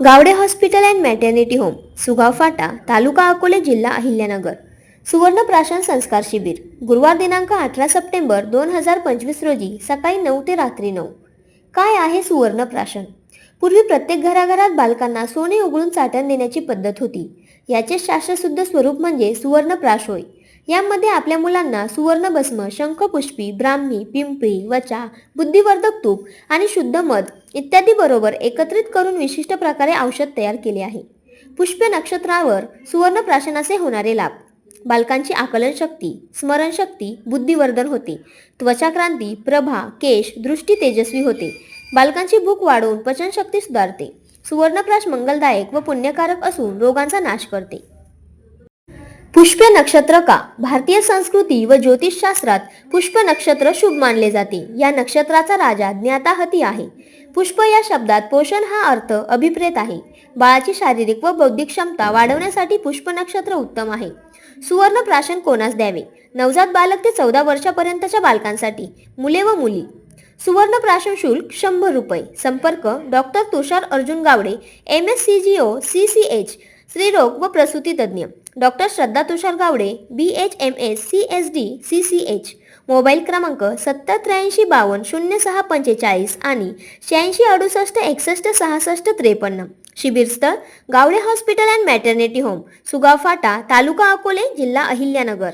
Gawade hospital and maternity home Sugaon Phata taluka Akole जिल्हा अहिल्यानगर. सुवर्ण प्राशन संस्कार शिबिर गुरुवार दिनांक अठरा सप्टेंबर दोन हजार पंचवीस रोजी सकाळी नऊ ते रात्री नऊ. काय आहे सुवर्ण प्राशन? पूर्वी प्रत्येक घराघरात बालकांना सोने उघडून चाटण देण्याची पद्धत होती. याचे शास्त्रशुद्ध स्वरूप म्हणजे सुवर्ण प्राश होय. यामध्ये आपल्या मुलांना सुवर्णभस्म शंखपुष्पी ब्राह्मी पिंपळी वचा बुद्धिवर्धक तूप आणि शुद्ध मध इत्यादी बरोबर एकत्रित करून विशिष्ट प्रकारे औषध तयार केले आहे. पुष्प नक्षत्रावर सुवर्ण प्राशनाचे होणारे लाभ. बालकांची आकलन शक्ती स्मरणशक्ती बुद्धिवर्धन होते. त्वचाक्रांती प्रभा केश दृष्टी तेजस्वी होते. बालकांची भूक वाढवून पचनशक्ती सुधारते. सुवर्णप्राश मंगलदायक व पुण्यकारक असून रोगांचा नाश करते. पुष्प नक्षत्र का? भारतीय संस्कृती व ज्योतिषशास्त्रात पुष्प नक्षत्र शुभ मानले जाते. या नक्षत्राचा राजा ज्ञाताहती आहे. पुष्प या शब्दात पोषण हा अर्थ अभिप्रेत आहे. बाळाची शारीरिक व बौद्धिक क्षमता वाढवण्यासाठी पुष्प नक्षत्र उत्तम आहे. सुवर्ण प्राशन कोणास द्यावे? नवजात बालक ते चौदा वर्षापर्यंतच्या बालकांसाठी. मुले व मुली. सुवर्ण प्राशन शुल्क शंभर रुपये. संपर्क doctor Tushar Arjun Gawade M S C G O C C H स्त्रीरोग व प्रसूतीतज्ञ doctor Shraddha Tushar Gawade B H M S C S D C C H mobile क्रमांक सत्तर त्र्याऐंशी बावन्न शून्य सहा पंचेचाळीस आणि शहाऐंशी अडुसष्ट एकसष्ट सहासष्ट त्रेपन्न. शिबिरस्थळ Gawade hospital and maternity home Sugaon Phata taluka Akole जिल्हा अहिल्यानगर.